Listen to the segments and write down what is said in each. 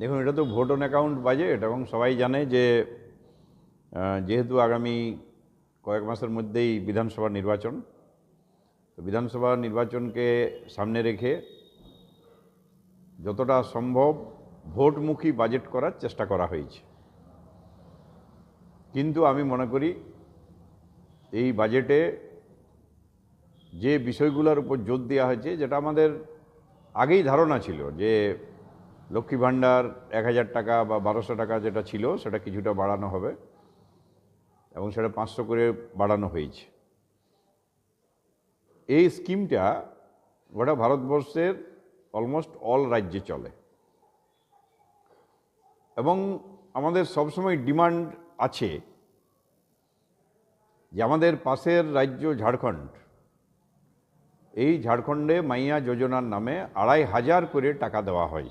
দেখুন, এটা তো ভোট অন অ্যাকাউন্ট বাজেট এবং সবাই জানে যে যেহেতু আগামী কয়েক মাসের মধ্যেই বিধানসভা নির্বাচন, তো বিধানসভা নির্বাচনকে সামনে রেখে যতটা সম্ভব ভোটমুখী বাজেট করার চেষ্টা করা হয়েছে। কিন্তু আমি মনে করি, এই বাজেটে যে বিষয়গুলোর উপর জোর দেওয়া হয়েছে, যেটা আমাদের আগেই ধারণা ছিল যে লক্ষ্মী ভাণ্ডার এক হাজার টাকা বা বারোশো টাকা যেটা ছিল, সেটা কিছুটা বাড়ানো হবে এবং সেটা পাঁচশো করে বাড়ানো হয়েছে। এই স্কিমটা গোটা ভারতবর্ষের অলমোস্ট অল রাজ্যে চলে। এবং আমাদের সবসময় ডিমান্ড আছে যে আমাদের পাশের রাজ্য ঝাড়খণ্ড, এই ঝাড়খণ্ডে মাইয়া যোজনার নামে আড়াই হাজার করে টাকা দেওয়া হয়।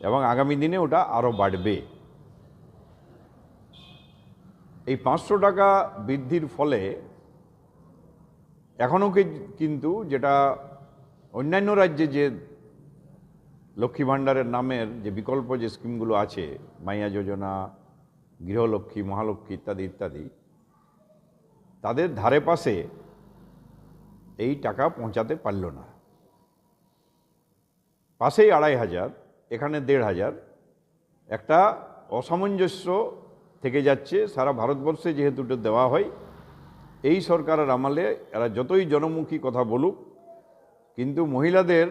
এবং আগামী দিনে ওটা আরও বাড়বে। এই পাঁচশো টাকা বৃদ্ধির ফলে এখনও কিন্তু যেটা অন্যান্য রাজ্যে যে লক্ষ্মী ভাণ্ডারের নামের যে বিকল্প যে স্কিমগুলো আছে, মাইয়া যোজনা, গৃহলক্ষ্মী, মহালক্ষ্মী ইত্যাদি ইত্যাদি, তাদের ধারে পাশে এই টাকা পৌঁছাতে পারল না। পাশেই আড়াই হাজার এখানে দেড় হাজার। একটা অসামঞ্জস্য থেকে যাচ্ছে, সারা ভারতবর্ষে যেহেতু এটা দেওয়া হয়, এই সরকারের আমলে এরা যতই জনমুখী কথা বলুক, কিন্তু মহিলাদের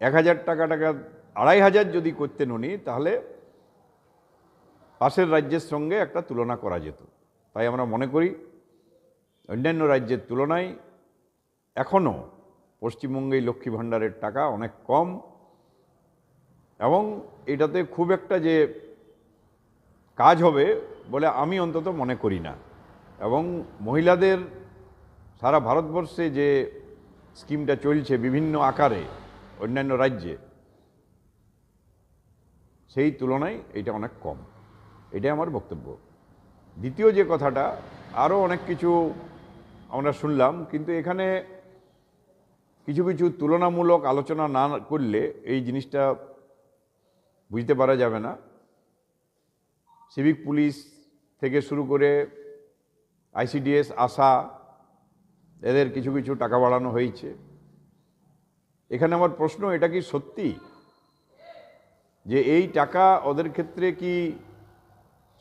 এক হাজার টাকা টাকা, আড়াই হাজার যদি করতেন উনি তাহলে পাশের রাজ্যের সঙ্গে একটা তুলনা করা যেত। তাই আমরা মনে করি, অন্যান্য রাজ্যের তুলনায় এখনও পশ্চিমবঙ্গে লক্ষ্মী ভাণ্ডারের টাকা অনেক কম। এবং এটাতে খুব একটা যে কাজ হবে বলে আমি অন্তত মনে করি না। এবং মহিলাদের সারা ভারতবর্ষে যে স্কিমটা চলছে বিভিন্ন আকারে অন্যান্য রাজ্যে, সেই তুলনায় এটা অনেক কম। এটাই আমার বক্তব্য। দ্বিতীয় যে কথাটা, আরও অনেক কিছু আমরা শুনলাম, কিন্তু এখানে কিছু কিছু তুলনামূলক আলোচনা না করলে এই জিনিসটা বুঝতে পারা যাবে না। সিভিক পুলিশ থেকে শুরু করে আইসিডিএস আশা, এদের কিছু কিছু টাকা বাড়ানো হয়েছে। এখানে আমার প্রশ্ন, এটা কি সত্যি? যে এই টাকা ওদের ক্ষেত্রে কি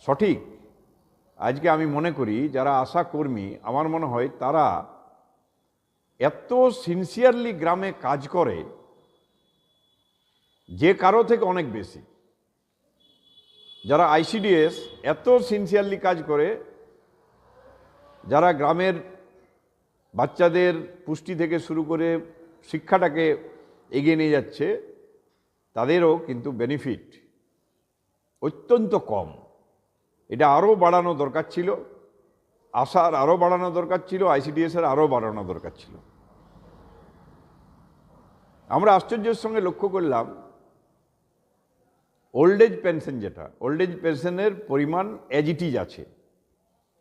সঠিক? আজকে আমি মনে করি, যারা আশা কর্মী, আমার মনে হয় তারা এত সিনসিয়ারলি গ্রামে কাজ করে যে কারও থেকে অনেক বেশি। যারা আইসিডিএস এত সিনসিয়ারলি কাজ করে, যারা গ্রামের বাচ্চাদের পুষ্টি থেকে শুরু করে শিক্ষাটাকে এগিয়ে নিয়ে যাচ্ছে, তাদেরও কিন্তু বেনিফিট অত্যন্ত কম। এটা আরও বাড়ানো দরকার ছিল, আশার আরও বাড়ানো দরকার ছিল আইসিডিএসের আরও বাড়ানো দরকার ছিল। আমরা আশ্চর্যের সঙ্গে লক্ষ্য করলাম ওল্ড এজ পেনশন যেটা ওল্ড এজ পেনশনের পরিমাণ অ্যাজিটিজ আছে,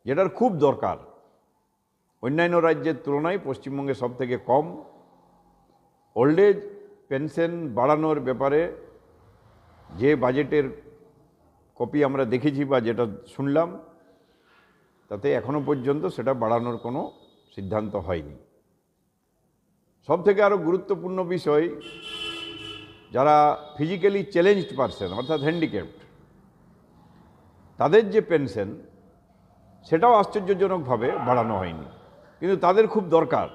যেটার খুব দরকার। অন্যান্য রাজ্যের তুলনায় পশ্চিমবঙ্গে সব থেকে কম। ওল্ড এজ পেনশন বাড়ানোর ব্যাপারে যে বাজেটের কপি আমরা দেখেছি বা যেটা শুনলাম, তাতে এখনও পর্যন্ত সেটা বাড়ানোর কোনো সিদ্ধান্ত হয়নি। সব থেকে আরও গুরুত্বপূর্ণ বিষয় যারা ফিজিক্যালি চ্যালেঞ্জড পারসন অর্থাৎ হ্যান্ডিক্যাপ্ট তাদের যে পেনশন সেটাও আশ্চর্যজনকভাবে বাড়ানো হয়নি। কিন্তু তাদের খুব দরকার।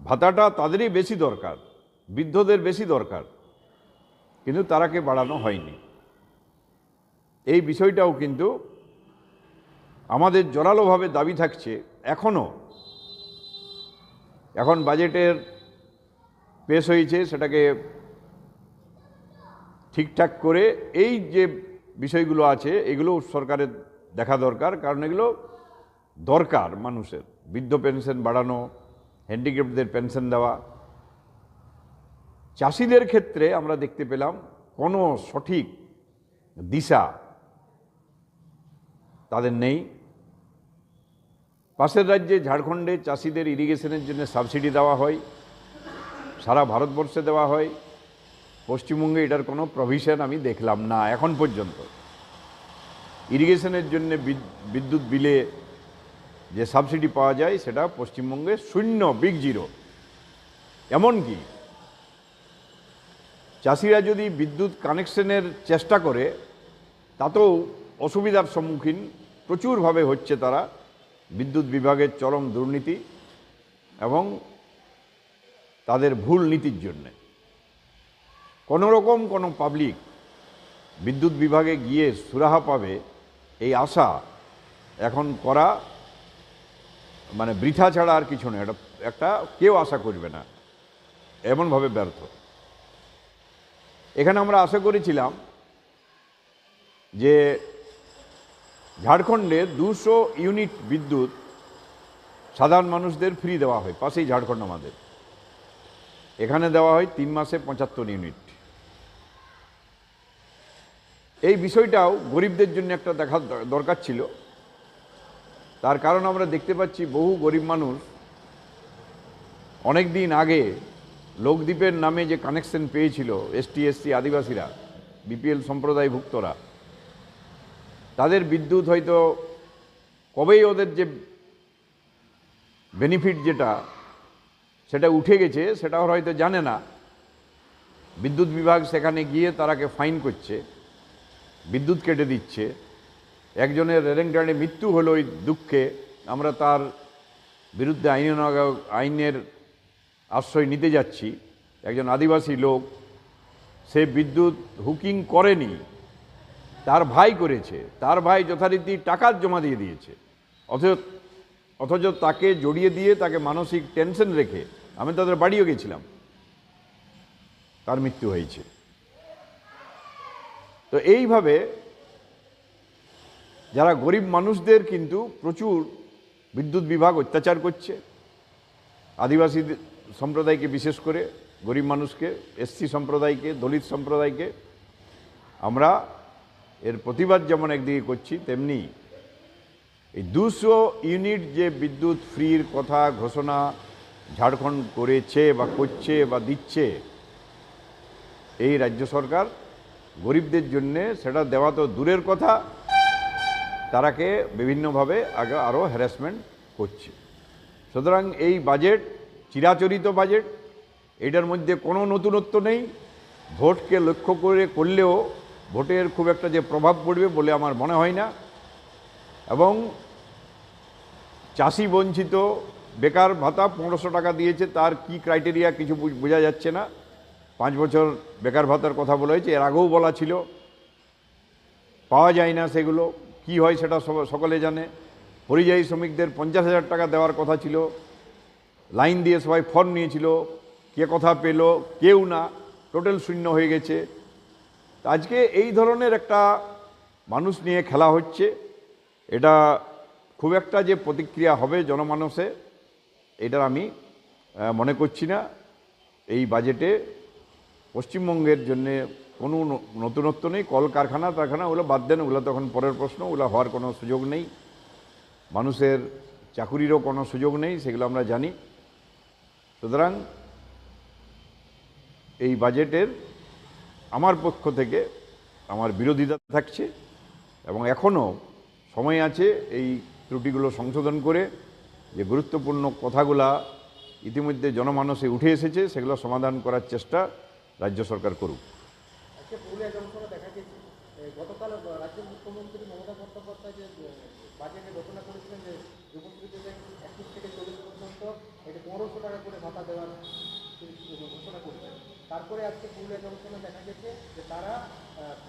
ভাতাটা তাদেরই বেশি দরকার, বৃদ্ধদের বেশি দরকার, কিন্তু তারাকে বাড়ানো হয়নি। এই বিষয়টাও কিন্তু আমাদের জোরালোভাবে দাবি থাকছে এখনও এখন বাজেটের পেশ হয়েছে, সেটাকে ঠিকঠাক করে এই যে বিষয়গুলো আছে, এগুলো সরকারের দেখা দরকার। কারণ এগুলো দরকার মানুষের। বৃদ্ধ পেনশন বাড়ানো হ্যান্ডিক্যাপ্টদের পেনশন দেওয়া। চাষিদের ক্ষেত্রে আমরা দেখতে পেলাম কোনো সঠিক দিশা তাদের নেই। পাশের রাজ্যে ঝাড়খণ্ডে চাষিদের ইরিগেশনের জন্য সাবসিডি দেওয়া হয়। সারা ভারতবর্ষে দেওয়া হয়। পশ্চিমবঙ্গে এটার কোনো প্রভিশন আমি দেখলাম না, এখন পর্যন্ত। ইরিগেশনের জন্য বিদ্যুৎ বিলে যে সাবসিডি পাওয়া যায়, সেটা পশ্চিমবঙ্গে শূন্য বিগ জিরো এমনকি চাষিরা যদি বিদ্যুৎ কানেকশনের চেষ্টা করে, তাতেও অসুবিধার সম্মুখীন প্রচুরভাবে হচ্ছে তারা বিদ্যুৎ বিভাগের চরম দুর্নীতি এবং তাদের ভুল নীতির জন্যে। কোনো রকম কোনো পাবলিক বিদ্যুৎ বিভাগে গিয়ে সুরাহা পাবে, এই আশা এখন করা মানে বৃথা ছাড়া আর কিছু নয়। এটা একটা কেউ আশা করবে না। এমনভাবে ব্যর্থ। এখানে আমরা আশা করেছিলাম যে ঝাড়খণ্ডে দুশো ইউনিট বিদ্যুৎ সাধারণ মানুষদের ফ্রি দেওয়া হয়। পাশেই ঝাড়খণ্ড আমাদের। এখানে দেওয়া হয় তিন মাসে পঁচাত্তর ইউনিট। এই বিষয়টাও গরিবদের জন্য একটা দেখা দরকার ছিল। তার কারণ আমরা দেখতে পাচ্ছি বহু গরিব মানুষ অনেক দিন আগে লোকদ্বীপের নামে যে কানেকশন পেয়েছিল এসটি এসসি আদিবাসীরা বিপিএল সম্প্রদায়ভুক্তরা, তাদের বিদ্যুৎ হয়তো কবেই ওদের যে বেনিফিট যেটা, সেটা উঠে গেছে, সেটা ওরা হয়তো জানে না। বিদ্যুৎ বিভাগ সেখানে গিয়ে তারাকে ফাইন করছে। বিদ্যুৎ কেটে দিচ্ছে। একজনের রেলেংটানে মৃত্যু হলো ওই দুঃখে। আমরা তার বিরুদ্ধে আইন আইনের আশ্রয় নিতে যাচ্ছি। একজন আদিবাসী লোক, সে বিদ্যুৎ হুকিং করেনি। তার ভাই করেছে। তার ভাই যথারীতি টাকা জমা দিয়ে দিয়েছে। অথচ অথচ তাকে জড়িয়ে দিয়ে তাকে মানসিক টেনশন রেখে আমি তাদের বাড়িও গেছিলাম। তার মৃত্যু হয়েছে। তো এইভাবে যারা গরিব মানুষদের কিন্তু প্রচুর বিদ্যুৎ বিভাগ অত্যাচার করছে, আদিবাসী সম্প্রদায়কে বিশেষ করে, গরিব মানুষকে এসসি সম্প্রদায়কে, দলিত সম্প্রদায়কে, আমরা এর প্রতিবাদ যেমন একদিকে করছি, তেমনি এই দুশো ইউনিট যে বিদ্যুৎ ফ্রির কথা ঘোষণা ঝাড়খণ্ড করেছে বা করছে বা দিচ্ছে, এই রাজ্য সরকার গরিবদের জন্যে সেটা দেওয়া তো দূরের কথা, তারাকে বিভিন্নভাবে আগে আরও হ্যারাসমেন্ট করছে। সুতরাং এই বাজেট চিরাচরিত বাজেট এটার মধ্যে কোনো নতুনত্ব নেই। ভোটকে লক্ষ্য করে করলেও ভোটের খুব একটা যে প্রভাব পড়বে বলে আমার মনে হয় না। এবং চাষি বঞ্চিত, বেকার ভাতা পনেরোশো টাকা দিয়েছে, তার কি ক্রাইটেরিয়া কিছু বোঝা যাচ্ছে না। পাঁচ বছর বেকার ভাতার কথা বলা হয়েছে, এর আগেও বলা ছিল। পাওয়া যায় না সেগুলো, কি হয় সেটা সকলে জানে। পরিযায়ী শ্রমিকদের পঞ্চাশ হাজার টাকা দেওয়ার কথা ছিল। লাইন দিয়ে সবাই ফর্ম নিয়েছিল, কে কথা পেল, কেউ না, টোটাল শূন্য হয়ে গেছে। আজকে এই ধরনের একটা মানুষ নিয়ে খেলা হচ্ছে। এটা খুব একটা যে প্রতিক্রিয়া হবে জনমানসে, এটার আমি মনে করছি না। এই বাজেটে পশ্চিমবঙ্গের জন্যে কোনো নতুনত্ব নেই, কলকারখানা কারখানা ওগুলো বাদ দেন, ওগুলো তখন পরের প্রশ্ন, ওগুলো হওয়ার কোনো সুযোগ নেই। মানুষের চাকুরিরও কোনো সুযোগ নেই, সেগুলো আমরা জানি। সুতরাং এই বাজেটের আমার পক্ষ থেকে আমার বিরোধিতা থাকছে এবং এখনও সময় আছে এই ত্রুটিগুলো সংশোধন করে যে গুরুত্বপূর্ণ কথাগুলা ইতিমধ্যে জনমানসে উঠে এসেছে, সেগুলো সমাধান করার চেষ্টা রাজ্য সরকার করুক। গতকাল রাজ্যের মুখ্যমন্ত্রী মমতা বন্দ্যোপাধ্যায় যে বাজেটে ঘোষণা করেছিলেন যে যুবশ্রীদের থেকে চল্লিশ পর্যন্ত এটা পনেরোশো টাকা করে ভাতা দেওয়ার ঘোষণা করেছেন। তারপরে আজকে পুরুলিয়া দেখা গেছে যে তারা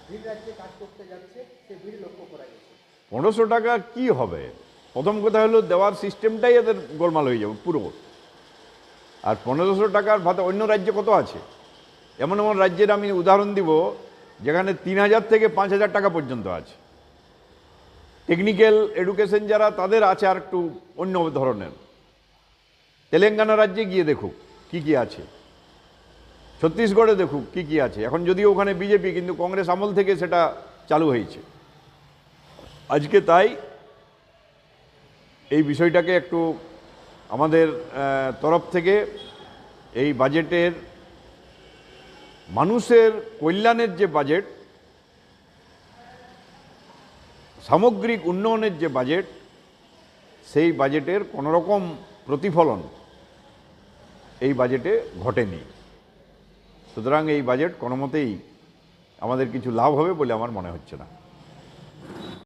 ভিন রাজ্যে কাজ করতে যাচ্ছে সেই ভিড় লক্ষ্য করা গেছে। পনেরোশো টাকা কি হবে? প্রথম কথা হলো দেওয়ার সিস্টেমটাই এদের গোলমাল হয়ে যাবে পুরো। আর পনেরোশো টাকার ভাতা অন্য রাজ্যে কত আছে? এমন এমন রাজ্যের আমি উদাহরণ দিব যেখানে তিন হাজার থেকে পাঁচ হাজার টাকা পর্যন্ত আছে। টেকনিক্যাল এডুকেশন যারা, তাদের আছে আর একটু অন্য ধরনের। তেলেঙ্গানা রাজ্যে গিয়ে দেখুক কি কি আছে। ছত্তিশগড়ে দেখুক কি কি আছে। এখন যদিও ওখানে বিজেপি, কিন্তু কংগ্রেস আমল থেকে সেটা চালু হয়েছে। আজকে তাই এই বিষয়টাকে একটু আমাদের তরফ থেকে এই বাজেটের মানুষের কল্যাণের যে বাজেট সামগ্রিক উন্নয়নের যে বাজেট সেই বাজেটের কোনোরকম প্রতিফলন এই বাজেটে ঘটেনি। সুতরাং এই বাজেট কোনো মতেই আমাদের কিছু লাভ হবে বলে আমার মনে হচ্ছে না।